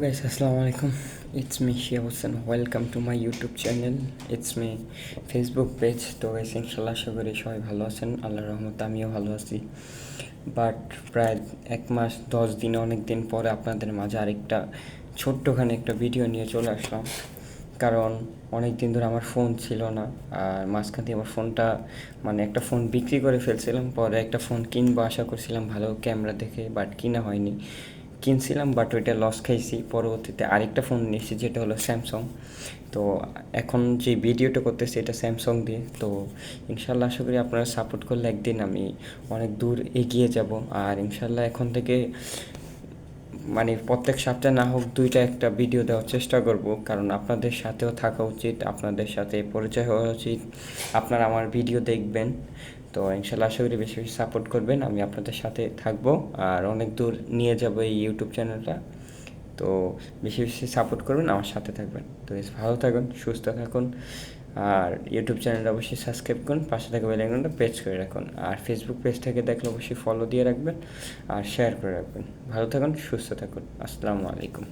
guys, assalamu alaikum. It's me Shia Hussain. Welcome to my YouTube channel. It's me Facebook page. তো guys, ইনশাল্লাহ আশা করি সবাই ভালো আছেন আল্লাহর রহমতে আমিও ভালো আছি বাট প্রায় এক মাস দশ দিন অনেক দিন পরে আপনাদের মাঝে আরেকটা ছোট্টখানি একটা ভিডিও নিয়ে চলে আসলাম কারণ অনেক দিন ধরে আমার ফোন ছিল না আর মাঝখান দিয়ে আমার ফোনটা মানে একটা ফোন বিক্রি করে ফেলছিলাম পরে একটা ফোন কিনবো আশা করছিলাম ভালো ক্যামেরা দেখে বাট কিনা হয়নি কিনছিলাম বাট ওইটা লস খাইছি। পরবর্তীতে আরেকটা ফোন নিয়েছি, যেটা হলো স্যামসং তো এখন যে ভিডিওটা করতেছি, এটা স্যামসং দিয়ে। তো ইনশাল্লাহ আশা করি আপনারা সাপোর্ট করলে একদিন আমি অনেক দূর এগিয়ে যাব। আর ইনশাল্লাহ এখন থেকে মানে প্রত্যেক সপ্তাহে না হোক, দুইটা একটা ভিডিও দেওয়ার চেষ্টা করব। কারণ আপনাদের সাথেও থাকা উচিত, আপনাদের সাথে পরিচয় হওয়া উচিত। আপনারা আমার ভিডিও দেখবেন। তো ইনশাল্লাহ আশা করি বেশি বেশি সাপোর্ট করবেন। আমি আপনাদের সাথে থাকব আর অনেক দূর নিয়ে যাব এই ইউটিউব চ্যানেলটা তো বেশি বেশি সাপোর্ট করবেন, আমার সাথে থাকবেন। তো ভালো থাকুন, সুস্থ থাকুন আর ইউটিউব চ্যানেলটা অবশ্যই সাবস্ক্রাইব করুন, পাশে থাকা বেলাইকনটা পেজ করে রাখুন। আর ফেসবুক পেজ থেকে দেখলে অবশ্যই ফলো দিয়ে রাখবেন আর শেয়ার করে রাখবেন। ভালো থাকুন, সুস্থ থাকুন। আসসালামু আলাইকুম।